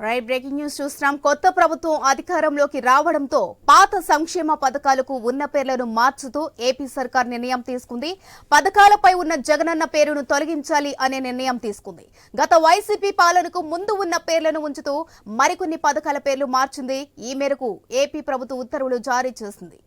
Right breaking news చూస్తున్నాం. కొత్త ప్రభుత్వం అధికారంలోకి రావడంతో పాత సంక్షేమ పథకాలకు ఉన్న పేర్లను మార్చుతూ ఏపీ సర్కార్ నిర్ణయం తీసుకుంది. పథకాలపై ఉన్న జగనన్న పేరును తొలగించాలి అనే నిర్ణయం తీసుకుంది. గత వైసీపీ పాలనకు ముందు ఉన్న పేర్లను ఉంచుతూ మరికొన్ని పథకాల పేర్లు మార్చింది. ఈ మేరకు ఏపీ ప్రభుత్వం ఉత్తర్వులు జారీ చేసింది.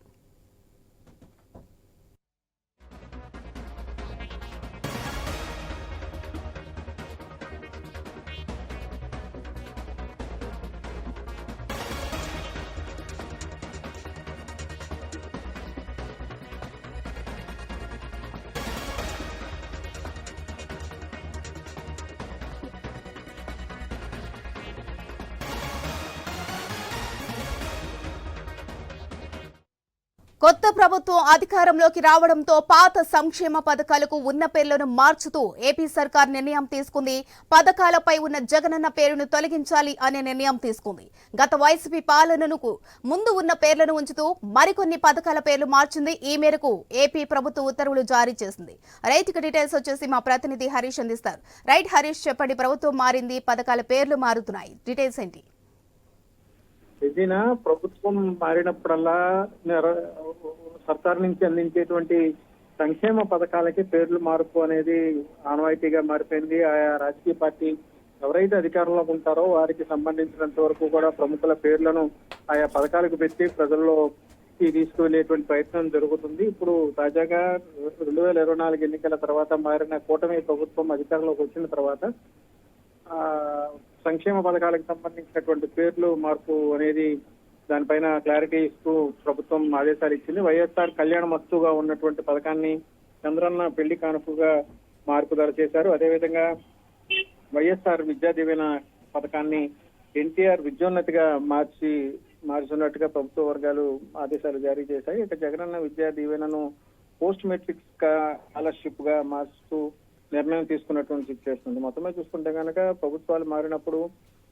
కొత్త ప్రభుత్వం అధికారంలోకి రావడంతో పాత సంక్షేమ పథకాలకు ఉన్న పేర్లను మార్చుతూ ఏపీ సర్కార్ నిర్ణయం తీసుకుంది. పథకాలపై ఉన్న జగనన్న పేరును తొలగించాలి అనే నిర్ణయం తీసుకుంది. గత వైసీపీ పాలనకు ముందు ఉన్న పేర్లను ఉంచుతూ మరికొన్ని పథకాల పేర్లు మార్చింది ఈ మేరకు ఏపీ ప్రభుత్వ ఉత్తర్వులు జారీ చేసింది. రైతుకి డీటెయిల్స్ వచ్చేసి మా ప్రతినిధి హరీష్ అందిస్తారు. రైట్ హరీష్ చెప్పండి ప్రభుత్వం మారింది పథకాల పేర్లు మారుతున్నాయి. డీటెయిల్స్ ఏంటి? ఏదైనా ప్రభుత్వం మారినప్పుడల్లా సర్కార్ నుంచి అందించేటువంటి సంక్షేమ పథకాలకి పేర్లు మార్పు అనేది ఆనవాయితీగా మారిపోయింది. ఆయా రాజకీయ పార్టీ ఎవరైతే అధికారంలో ఉంటారో వారికి సంబంధించినంత వరకు కూడా ప్రముఖుల పేర్లను ఆయా పథకాలకు పెట్టి ప్రజల్లో తీసుకువెళ్ళేటువంటి ప్రయత్నం జరుగుతుంది. ఇప్పుడు తాజాగా రెండు వేల ఇరవై నాలుగు ఎన్నికల తర్వాత మారిన కూటమి ప్రభుత్వం అధికారంలోకి వచ్చిన తర్వాత సంక్షేమ పథకాలకు సంబంధించినటువంటి పేర్లు మార్పు అనేది దానిపైన క్లారిటీ ఇస్తూ ప్రభుత్వం ఆదేశాలు ఇచ్చింది. వైఎస్ఆర్ కళ్యాణ మస్తుగా ఉన్నటువంటి పథకాన్ని చంద్రన్న పెళ్ళి కానుకగా మార్పుదల చేశారు. అదేవిధంగా వైఎస్ఆర్ విద్యా దీవెన పథకాన్ని ఎన్టీఆర్ విద్యోన్నతిగా మార్చి మార్చున్నట్టుగా ప్రభుత్వ వర్గాలు ఆదేశాలు జారీ చేశాయి. ఇక జగనన్న విద్యా దీవెనను పోస్ట్ మెట్రిక్ స్కాలర్షిప్గా మార్చుతూ నిర్ణయం తీసుకున్నటువంటి సిచ్యువేషన్ ఉంది. మొత్తమే చూసుకుంటే కనుక ప్రభుత్వాలు మారినప్పుడు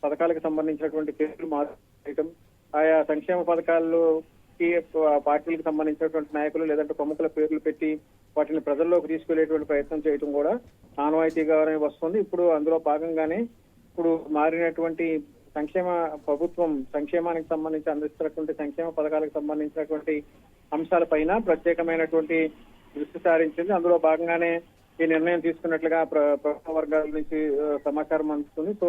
పథకాలకు సంబంధించినటువంటి పేర్లు మారడం ఆయా సంక్షేమ పథకాల్లో పార్టీలకు సంబంధించినటువంటి నాయకులు లేదంటే ప్రముఖుల పేర్లు పెట్టి వాటిని ప్రజల్లోకి తీసుకెళ్ళేటువంటి ప్రయత్నం చేయడం కూడా ఆనవాయితీగా వస్తుంది. ఇప్పుడు అందులో భాగంగానే ఇప్పుడు మారినటువంటి సంక్షేమ ప్రభుత్వం సంక్షేమానికి సంబంధించి అందిస్తున్నటువంటి సంక్షేమ పథకాలకు సంబంధించినటువంటి అంశాలపైన ప్రత్యేకమైనటువంటి దృష్టి సారించింది. అందులో భాగంగానే ఈ నిర్ణయం తీసుకున్నట్లుగా ప్రభుత్వ వర్గాల నుంచి సమాచారం అందుతుంది. సో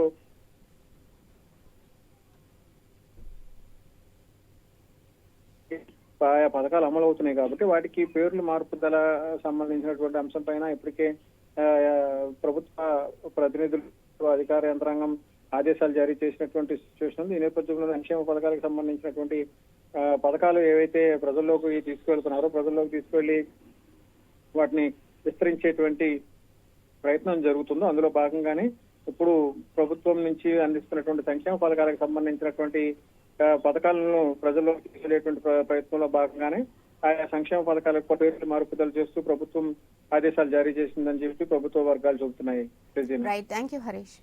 ఆయా పథకాలు అమలు అవుతున్నాయి కాబట్టి వాటికి పేర్లు మార్పుదల సంబంధించినటువంటి అంశం పైన ఇప్పటికే ప్రభుత్వ ప్రతినిధులు అధికార యంత్రాంగం ఆదేశాలు జారీ చేసినటువంటి సిచ్యువేషన్ ఉంది. ఈ నేపథ్యంలో సంక్షేమ పథకాలకు సంబంధించినటువంటి పథకాలు ఏవైతే ప్రజల్లోకి తీసుకెళ్తున్నారో ప్రజల్లోకి తీసుకువెళ్ళి వాటిని విస్తరించేటువంటి ప్రయత్నం జరుగుతుందో అందులో భాగంగానే ఇప్పుడు ప్రభుత్వం నుంచి అందిస్తున్నటువంటి సంక్షేమ పథకాలకు సంబంధించినటువంటి పథకాలను ప్రజల్లోకి తీసుకెళ్ళేటువంటి ప్ర- ప్రయత్నంలో భాగంగానే ఆయా సంక్షేమ పథకాలకు పట్టు మార్పుదలు చేస్తూ ప్రభుత్వం ఆదేశాలు జారీ చేసిందని చెప్పి ప్రభుత్వ వర్గాలు చెబుతున్నాయి. Right thank you Harish